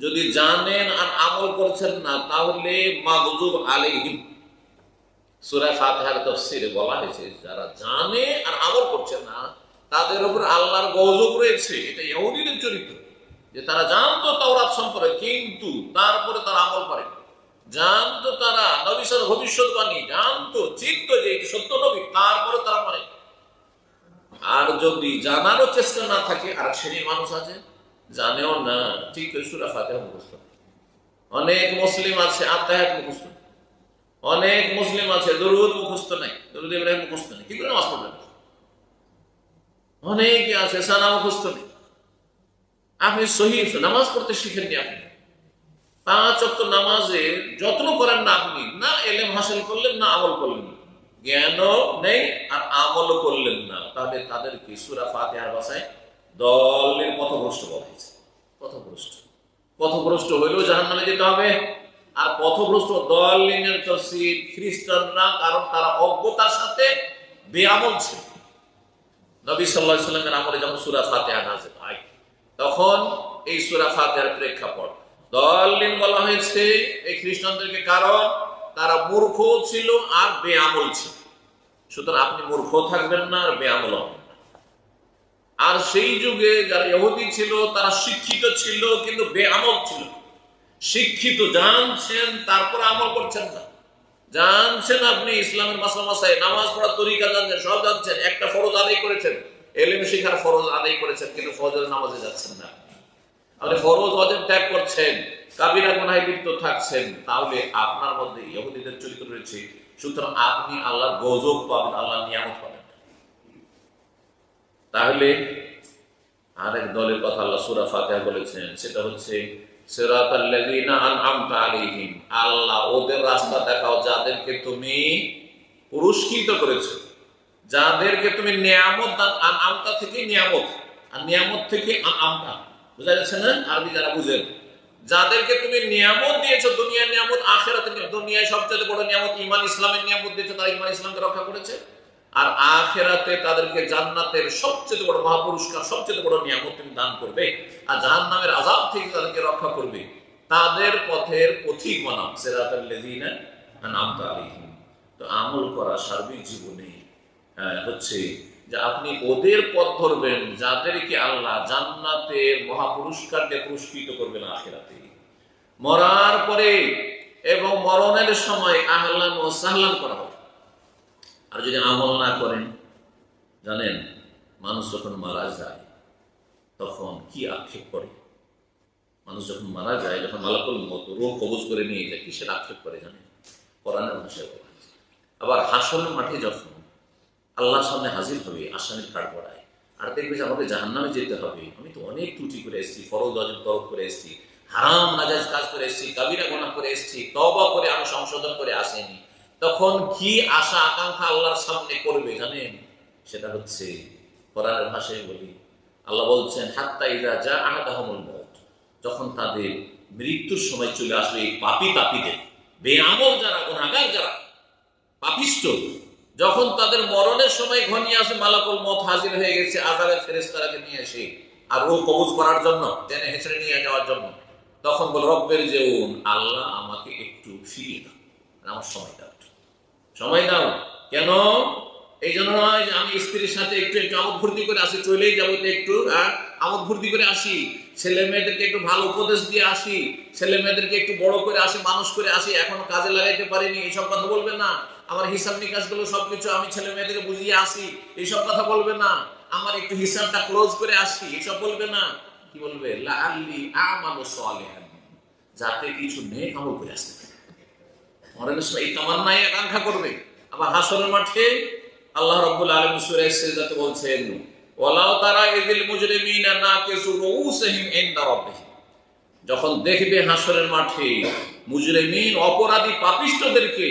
যদি জানেন আর আমল করছেন না, তাহলে মাগজুব আলাইহিম। সূরা ফাতিহার তাফসীরে বলা হয়েছে, যারা জানে আর আমল করছে না, তাদের উপর আল্লাহর গজব রয়েছে। এটা ইহুদিদের চরিত্র। যে তারা জানতো তাওরাত সম্পর্কে, কিন্তু তারপরে তারা আমল করে জানতো তারা নবিসের ভবিষ্যৎবাণী, জানতো চিন্ত যে সত্য নবী, তারপরে তারা মানে আর যদি জানারও চেষ্টা না থাকে, আর শ্রেণির মানুষ আছে জানেও না, ঠিক করে সুরা ফাতিহা মুখস্থ। অনেক মুসলিম আছে আত্মাহাত মুখস্থ। অনেক মুসলিম আছে দরুদ মুখস্থ নাই। দরুদ ইব্রাহিম মুখস্থ নেই কি করে নামাজ পড়বেন অনেকে আছে সানা মুখস্থ নেই। আপনি সহি নামাজ পড়তে শিখেননি আপনি। পাঁচ অক্ট নামাজে যত্ন করেন না আপনি, না এলেম হাসিল করলেন, না আমল করলেন। না জ্ঞানও নেই আর আমলও করলেন না। তাহলে তাদেরকে সুরা ফাতিহার ভাষায় দলের পথভ্রষ্ট বলা হয়েছে। পথভ্রষ্ট। পথভ্রষ্ট হইলেও জাহান নামে যেতে হবে। আর পথভ্রষ্ট তফসির খ্রিস্টানরা কারণ তারা অজ্ঞতার সাথে বেআমল ছিল। নবী সাল্লাহ সাল্লামের আমলে যখন সুরা ফাতিহা নাজেল ভাই তখন এই সুরা ফাতিহার প্রেক্ষাপট দলিন বলা হয়েছে এই খ্রিস্টানদেরকে কারণ তারা মূর্খ ছিল আর বেআমল ছিল। সুতরাং আপনি মূর্খ থাকবেন না আর বেআমল হবেন আর সেই যুগে যারা ইহুদি ছিল, তারা শিক্ষিত ছিল, কিন্তু বেআমল ছিল। শিক্ষিত জানছেন, তারপর আমল করছেন না। জানছেন আপনি ইসলামের মাসা মাসায় নামাজ পড়ার তরিকা জানছেন, সব জানছেন, একটা ফরজ আদায় করেছেন। এলিম শিখার ফরজ আদায় করেছেন, কিন্তু ফজর নামাজে যাচ্ছেন না। আপনি ফরজ অজেব ত্যাগ করছেন, কাবিরা গুনায় লিপ্ত থাকছেন, তাহলে আপনার মধ্যে ইহুদিদের চরিত্র রয়েছে। সুতরাং আপনি আল্লাহর গজব পাবেন আল্লাহ নিয়ামত পাবেন। তাহলে আরেক দলের কথা আল্লাহ সূরা ফাতিহা বলেছেন, সেটা হচ্ছে আল্লাহ, ওদের রাস্তা দেখাও যাদেরকে তুমি পুরস্কৃত করেছ। যাদেরকে তুমি নিয়ামত দান, আনআমতা থেকে নিয়ামত, আর নিয়ামত থেকে আনআমতা। বুঝা যাচ্ছে না? আরবি যারা বুঝেন। যাদেরকে তুমি নিয়ামত দিয়েছ, দুনিয়ার নিয়ামত নিয়ামত, দুনিয়ায় সবচেয়ে বড় নিয়ামত ইমান, ইসলামের নিয়ামত দিয়েছ, তারা ইমান, ইসলামকে রক্ষা করেছে। আর আখেরাতে তাদেরকে জান্নাতের সবচেয়ে বড় মহাপুরস্কার, সবচেয়ে বড় নিয়ামত তুমি দান করবে আর জাহান নামের আজাব থেকে তাদেরকে রক্ষা করবে। তাদের পথের পথিক বানাও। আলাইহিম। তো আমল করা সার্বিক জীবনে হচ্ছে যে আপনি ওদের পথ ধরবেন যাদেরকে আল্লাহ জান্নাতের মহাপুরস্কার দিয়ে পুরস্কৃত করবেন আখেরাতে। মরার পরে এবং মরণের সময় আহলান ও সাহলান করা হবে। আর যদি আমল না করেন, জানেন, মানুষ যখন মারা যায়, তখন কি আক্ষেপ করে? মানুষ যখন মারা যায়, যখন মালাকুল মত রোগ কবজ করে নিয়ে যায়, কিসের আক্ষেপ করে জানেন? কোরআনের ভাষায় বলা আবার হাসনের মাঠে যখন আল্লাহর সামনে হাজির হবে, আসামির কাঠ পড়ায় আর দেখবে যে আমাকে জাহান্নামে যেতে হবে। আমি তো অনেক ত্রুটি করে এসেছি, ফরজ অজব তরফ করে এসেছি, হারাম নাজাজ কাজ করে এসেছি, কাবিরা গোনা করে এসেছি তবা করে আমি সংশোধন করে আসেনি। তখন কি আশা, আকাঙ্ক্ষা আল্লাহর সামনে করবে জানেন? সেটা হচ্ছে কোরআনের ভাষায় বলি। আল্লাহ বলছেন, হাত্তা ইদা যা আহাদাহমুল মত যখন তাদের মৃত্যুর সময় চলে আসবে এই পাপি তাপিদের, বেআমল যারা গুণাগার যারা, পাপিষ্ট, যখন তাদের মরণের সময় ঘনিয়ে আসে মালাকুল মত হাজির হয়ে গেছে আজারের ফেরেস্তারাকে নিয়ে এসে, আর ও কবজ করার জন্য, টেনে হেঁচড়ে নিয়ে যাওয়ার জন্য, তখন বল, রব্বের যেউন আল্লাহ আমাকে একটু ফিরিয়ে দাও আমার সময় দাও। সময় দাও। কেন? এই জন্য নয় যে আমি স্ত্রীর সাথে একটু একটু আমোদ ফুর্তি করে আসি চলেই যাব তো একটু হ্যাঁ, আমোদ ফুর্তি করে আসি। ছেলে মেয়েদেরকে একটু ভালো উপদেশ দিয়ে আসি ছেলে মেয়েদেরকে একটু বড় করে আসি মানুষ করে আসি এখনও কাজে লাগাইতে পারিনি এইসব কথা বলবে না। আমার হিসাব নিকাশগুলো সবকিছু আমি ছেলে মেয়েদেরকে বুঝিয়ে আসি এইসব কথা বলবে না। আমার একটু হিসাবটা ক্লোজ করে আসি এইসব বলবে না। কি বলবে? লাআল্লি আমালু সালিহান। যাতে কিছু নেই আমল করে আসতে পারি। সময় এই আকাঙ্ক্ষা করবে। আবার হাসরের মাঠে আল্লাহ রাব্বুল আলামিন সূরা সিজদাতে বলছেন, ওয়ালাউ তারা ইযিল মুজরিমিনা নাকিসু রুউসিহিম ইনদা যখন দেখবে হাসরের মাঠে মুজরিমিন অপরাধী পাপিষ্টদেরকে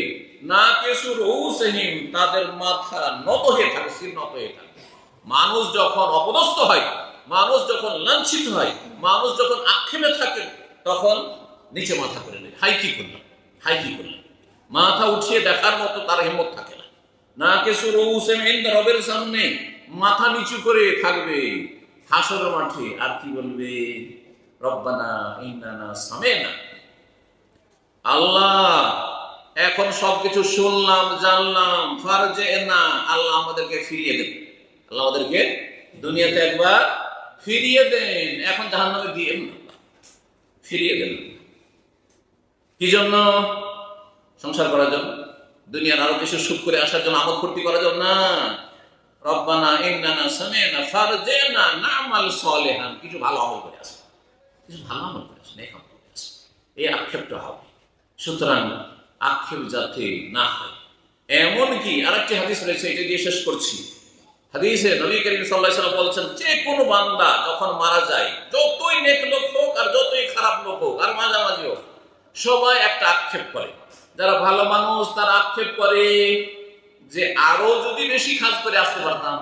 নাকিসু রুউসিহিম তাদের মাথা নত হয়ে থাকে নত হয়ে থাকে। মানুষ যখন অপদস্থ হয়, মানুষ যখন লাঞ্ছিত হয়, মানুষ যখন আক্ষেপে থাকে, তখন নিচে মাথা করে নেয়। হাই কি করলাম? হাই কি করলাম? মাথা উঠিয়ে দেখার মতো তার হিম্মত থাকে না। না কিছু রৌসেম রবের সামনে মাথা নিচু করে থাকবে হাসর মাঠে, আর কি বলবে? রব্বানা ইন্নানা আল্লাহ, এখন সবকিছু শুনলাম, জানলাম, ফারজে না, আল্লাহ আমাদেরকে ফিরিয়ে দেন আল্লাহ আমাদেরকে দুনিয়াতে একবার ফিরিয়ে দেন। এখন জাহান নামে দিয়ে ফিরিয়ে দেন। কি জন্য? সংসার করার জন্য, দুনিয়ার আরও কিছু সুখ করে আসার জন্য আমোদ ফুর্তি করার জন্য না। রব্বানা ইন্নানা সামিনা ফারজিনা নামাল সালিহান। কিছু ভালো আমল করে আসে। কিছু ভালো আমল করে আসে, নেক আমল করে আসে। এই আক্ষেপটা হবে। সুতরাং আক্ষেপ যাতে না হয়। এমন কি আরেকটি হাদিস রয়েছে, এটা দিয়ে শেষ করছি। হাদিসে নবী করিম সাল্লাল্লাহু আলাইহি ওয়াসাল্লাম বলছেন, যে কোনো বান্দা যখন মারা যায়, যতই নেক লোক হোক আর যতই খারাপ লোক হোক, আর মাঝামাঝি হোক, সবাই একটা আক্ষেপ করে। যারা ভালো মানুষ, তারা আক্ষেপ করে যে আরও যদি বেশি কাজ করে আসতে পারতাম,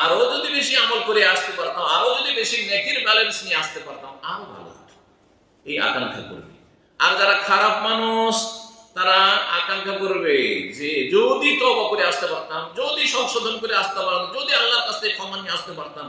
আরও যদি বেশি আমল করে আসতে পারতাম, আরও যদি বেশি নেকির ব্যালেন্স নিয়ে আসতে পারতাম, আরও ভালো এই আকাঙ্ক্ষা করবে। আর যারা খারাপ মানুষ, তারা আকাঙ্ক্ষা করবে যে যদি তবা করে আসতে পারতাম, যদি সংশোধন করে আসতে পারতাম, যদি আল্লাহর কাছ থেকে ক্ষমা নিয়ে আসতে পারতাম,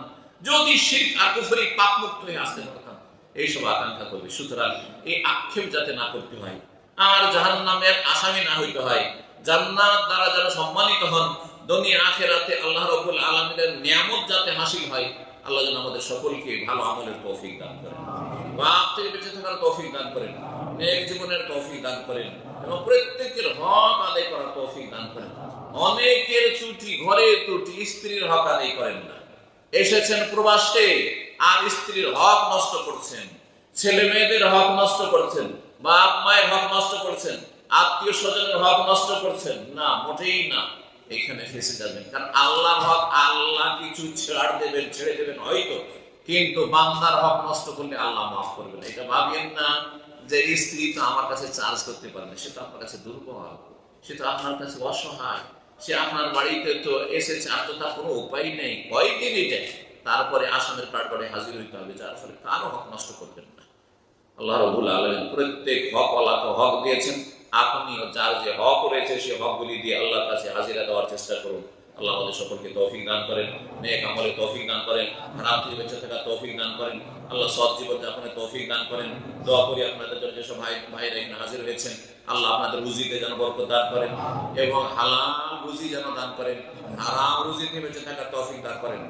যদি শিখ আর কুফরি পাপ মুক্ত হয়ে আসতে পারতাম, এইসব আকাঙ্ক্ষা করবে। সুতরাং এই আক্ষেপ যাতে না করতে হয় আর জাহান নামের আসামি না হইতে হয়। জান্নাত দ্বারা যারা সম্মানিত হন দুনিয়া আখেরাতে আল্লাহ রবুল আলমিনের নিয়ামত যাতে হাসিল হয়, আল্লাহ যেন আমাদের সকলকে ভালো আমলের তৌফিক দান করেন। বাপ থেকে বেঁচে থাকার তৌফিক দান করেন, নেক জীবনের তৌফিক দান করেন, এবং প্রত্যেকের হক আদায় করার তৌফিক দান করেন। অনেকের ত্রুটি ঘরের ত্রুটি স্ত্রীর হক আদায় করেন না। এসেছেন প্রবাসে, আর স্ত্রীর হক নষ্ট করছেন। ছেলে মেয়েদের হক নষ্ট করছেন। বাপ মায়ের হক নষ্ট করছেন, আত্মীয় স্বজনের হক নষ্ট করছেন। না, মোটেই না। এখানে ফেসে যাবেন কারণ হক আল্লাহ কিছু ছাড় দেবেন, ছেড়ে দেবেন হয়তো। কিন্তু বান্দার হক নষ্ট করলে আল্লাহ মাফ করবেন এটা না যে স্ত্রী তো আমার কাছে চার্জ করতে পারে না। সে তো আপনার কাছে দুর্বল। সে তো আপনার কাছে অসহায়। সে আপনার বাড়িতে তো এসেছে, আর তো তার কোনো উপায় নেই। কয়দিন এটা? তারপরে আসামের কাঠগড়ে হাজির হইতে হবে। যার ফলে কারও হক নষ্ট করবেন না। আল্লাহ আলম প্রত্যেক হক আল্লাহকে হক দিয়েছেন। আপনিও যার যে হক রয়েছে সে হকগুলি দিয়ে আল্লাহর কাছে হাজিরা দেওয়ার চেষ্টা করুন। আল্লাহ আমাদের সকলকে তৌফিক দান করেন, নেক আমলে তৌফিক দান করেন, হারাম থেকে থাকা তৌফিক দান করেন। আল্লাহ সৎ জীবন যাপনে তৌফিক দান করেন। দোয়া করি আপনাদের জন্য যেসব ভাই ভাইরা এখানে হাজির হয়েছেন, আল্লাহ আপনাদের রুজিতে যেন বরকত দান করেন এবং হালাল রুজি যেন দান করেন। হারাম রুজি থেকে বেঁচে থাকার তৌফিক দান করেন।